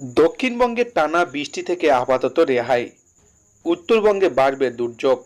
দক্ষিণবঙ্গে টানা বৃষ্টি থেকে আপাতত রেহাই। উত্তরবঙ্গে বাড়বে দুর্যোগ।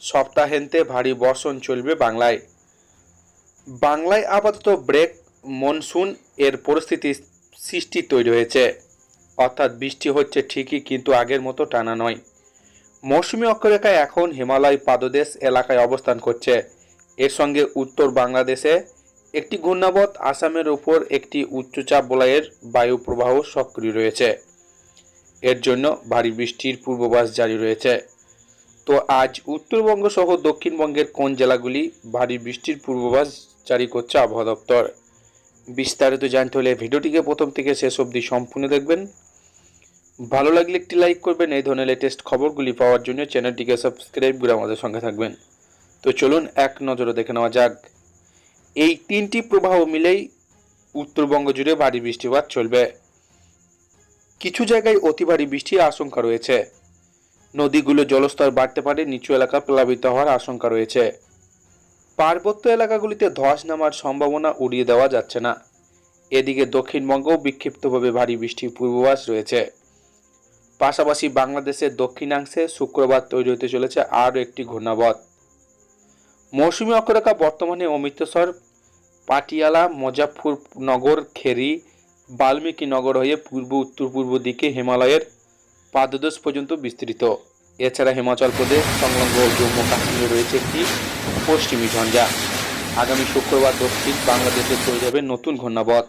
সপ্তাহান্তে ভারী বর্ষণ চলবে বাংলায়। বাংলায় আপাতত ব্রেক, মনসুন, এর পরিস্থিতি সৃষ্টি তৈরি হয়েছে। অর্থাৎ বৃষ্টি হচ্ছে ঠিকই, কিন্তু আগের মতো টানা নয়। মৌসুমি অক্ষরেখায় এখন হিমালয় পাদদেশ এলাকায় অবস্থান করছে। এর সঙ্গে উত্তর বাংলাদেশে একটি ঘূর্ণাবত আসামের উপর একটি উচ্চচাপ বলয়ের বায়ু প্রবাহ সক্রিয় রয়েছে। এর জন্য ভারী বৃষ্টির পূর্বাভাস জারি রয়েছে। তো আজ উত্তরবঙ্গ সহ দক্ষিণবঙ্গের কোন জেলাগুলি ভারী বৃষ্টির পূর্বাভাস জারি করছে আবহাওয়া দপ্তর? বিস্তারিত জানতে হলে ভিডিওটিকে প্রথম থেকে শেষ অবধি সম্পূর্ণ দেখবেন। ভালো লাগলে একটি লাইক করবেন, এই ধরনের লেটেস্ট খবরগুলি পাওয়ার জন্য চ্যানেলটিকে সাবস্ক্রাইব করে আমাদের সঙ্গে থাকবেন। তো চলুন এক নজরে দেখে নেওয়া যাক। এই তিনটি প্রবাহ মিলেই উত্তরবঙ্গ জুড়ে ভারী বৃষ্টিপাত চলবে। কিছু জায়গায় অতি ভারী বৃষ্টির আশঙ্কা রয়েছে। নদীগুলো জলস্তর বাড়তে পারে, নিচু এলাকা প্লাবিত হওয়ার আশঙ্কা রয়েছে। পার্বত্য এলাকাগুলিতে ধস নামার সম্ভাবনা উড়িয়ে দেওয়া যাচ্ছে না। এদিকে দক্ষিণবঙ্গেও বিক্ষিপ্তভাবে ভারী বৃষ্টির পূর্বাভাস রয়েছে। পাশাপাশি বাংলাদেশের দক্ষিণাংশে শুক্রবার তৈরি হতে চলেছে আরও একটি ঘূর্ণাবত। মৌসুমী অক্ষরেখা বর্তমানে অমৃতসর, পাটিয়ালা, মুজাফরনগর, খেরি বাল্মীকি নগর হয়ে পূর্ব, উত্তর পূর্ব দিকে হিমালয়ের পাদদেশ পর্যন্ত বিস্তৃত। এছাড়া হিমাচল প্রদেশ, সংলগ্ন জম্মু কাশ্মীরে রয়েছে একটি পশ্চিমী ঝঞ্ঝা। আগামী শুক্রবার দক্ষিণ বাংলাদেশে তৈরি যাবে নতুন ঘূর্ণাবত।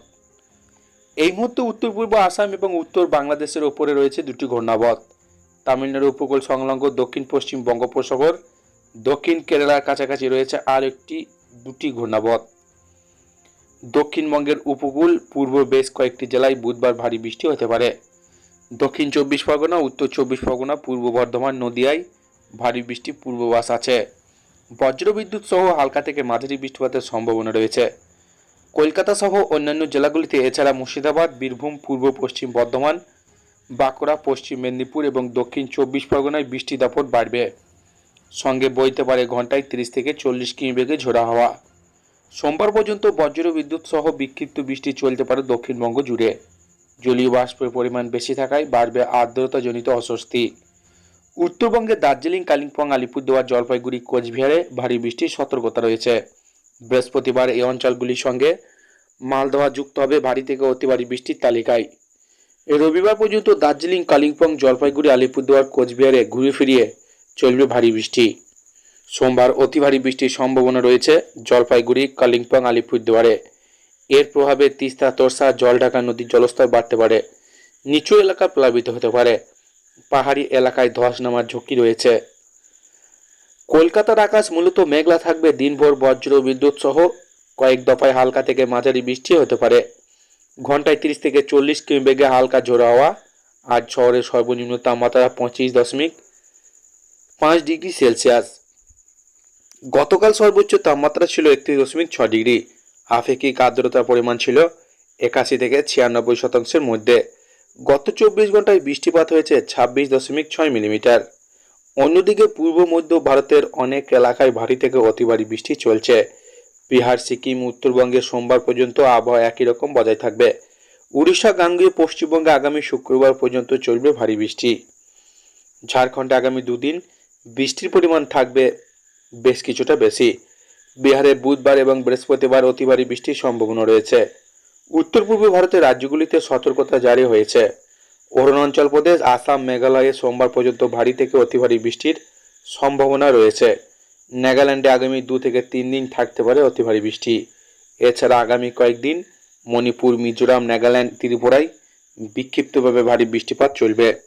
এই মুহূর্তে উত্তর পূর্ব আসাম এবং উত্তর বাংলাদেশের ওপরে রয়েছে দুটি ঘূর্ণাবত। তামিলনাড়ু উপকূল সংলগ্ন দক্ষিণ পশ্চিম বঙ্গোপসাগর দক্ষিণ কেরালার কাছাকাছি রয়েছে আর একটি, দুটি ঘূর্ণাবত দক্ষিণবঙ্গের উপকূল, পূর্ব বেশ কয়েকটি জেলায় বুধবার ভারী বৃষ্টি হতে পারে। দক্ষিণ চব্বিশ পরগনা, উত্তর চব্বিশ পরগনা, পূর্ব বর্ধমান, নদিয়ায় ভারী বৃষ্টি পূর্বাভাস আছে। বজ্রবিদ্যুৎ সহ হালকা থেকে মাঝারি বৃষ্টিপাতের সম্ভাবনা রয়েছে। কলকাতা সহ অন্যান্য জেলাগুলিতে, এছাড়া মুর্শিদাবাদ, বীরভূম, পূর্ব পশ্চিম বর্ধমান, বাঁকুড়া, পশ্চিম মেদিনীপুর এবং দক্ষিণ চব্বিশ পরগনায় বৃষ্টি দাপট বাড়বে। সঙ্গে বইতে পারে ঘন্টায় তিরিশ থেকে চল্লিশ কিমি বেগে ঝোড়া হাওয়া। সোমবার পর্যন্ত বজ্র বিদ্যুৎ সহ বিক্ষিপ্ত বৃষ্টি চলতে পারে দক্ষিণবঙ্গ জুড়ে। জলীয় বাষ্পের পরিমাণ বেশি থাকায় বাড়বে আর্দ্রতাজনিত অস্বস্তি। উত্তরবঙ্গে দার্জিলিং, কালিম্পং, আলিপুরদুয়ার, জলপাইগুড়ি, কোচবিহারে ভারী বৃষ্টির সতর্কতা রয়েছে। বৃহস্পতিবার এই অঞ্চলগুলির সঙ্গে মালদহ যুক্ত হবে ভারী থেকে অতি ভারী বৃষ্টির তালিকায়। রবিবার পর্যন্ত দার্জিলিং, কালিম্পং, জলপাইগুড়ি, আলিপুরদুয়ার, কোচবিহারে ঘুরে ফিরিয়ে চলবে ভারী বৃষ্টি। সোমবার অতি ভারী বৃষ্টির সম্ভাবনা রয়েছে জলপাইগুড়ি, কালিম্পং, আলিপুরদুয়ারে। এর প্রভাবে তিস্তা, তোরসা, জলঢাকা নদীর জলস্তর বাড়তে পারে। নিচু এলাকা প্লাবিত হতে পারে। পাহাড়ি এলাকায় ধস নামার ঝুঁকি রয়েছে। কলকাতার আকাশ মূলত মেঘলা থাকবে। দিনভর বজ্র, বিদ্যুৎ সহ কয়েক দফায় হালকা থেকে মাঝারি বৃষ্টি হতে পারে। ঘন্টায় তিরিশ থেকে চল্লিশ কিমি বেগে হালকা ঝোড়ো হওয়া। আজ শহরের সর্বনিম্ন তাপমাত্রা পঁচিশ দশমিক পাঁচ ডিগ্রি সেলসিয়াস। গতকাল সর্বোচ্চ তাপমাত্রা ছিল একত্রিশ দশমিক ছ ডিগ্রি। আপেক্ষিক আর্দ্রতার পরিমাণ ছিল একাশি থেকে ছিয়ানব্বই শতাংশের মধ্যে। গত চব্বিশ ঘন্টায় বৃষ্টিপাত হয়েছে ছাব্বিশ দশমিক ছয় মিলিমিটার। অন্যদিকে পূর্ব মধ্য ভারতের অনেক এলাকায় ভারী থেকে অতি ভারী বৃষ্টি চলছে। বিহার, সিকিম, উত্তরবঙ্গে সোমবার পর্যন্ত আবহাওয়া একই রকম বজায় থাকবে। উড়িষ্যা, গাঙ্গীয়, পশ্চিমবঙ্গে আগামী শুক্রবার পর্যন্ত চলবে ভারী বৃষ্টি। ঝাড়খণ্ডে আগামী দুদিন বৃষ্টির পরিমাণ থাকবে বেশ কিছুটা বেশি। বিহারে বুধবার এবং বৃহস্পতিবার অতি ভারী বৃষ্টির সম্ভাবনা রয়েছে। উত্তর পূর্ব ভারতের রাজ্যগুলিতে সতর্কতা জারি হয়েছে। অরুণাচল প্রদেশ, আসাম, মেঘালয়ে সোমবার পর্যন্ত ভারী থেকে অতি ভারী বৃষ্টির সম্ভাবনা রয়েছে। নাগাল্যান্ডে আগামী দু থেকে তিন দিন থাকতে পারে অতি ভারী বৃষ্টি। এছাড়া আগামী কয়েকদিন মণিপুর, মিজোরাম, নাগাল্যান্ড, ত্রিপুরায় বিক্ষিপ্তভাবে ভারী বৃষ্টিপাত চলবে।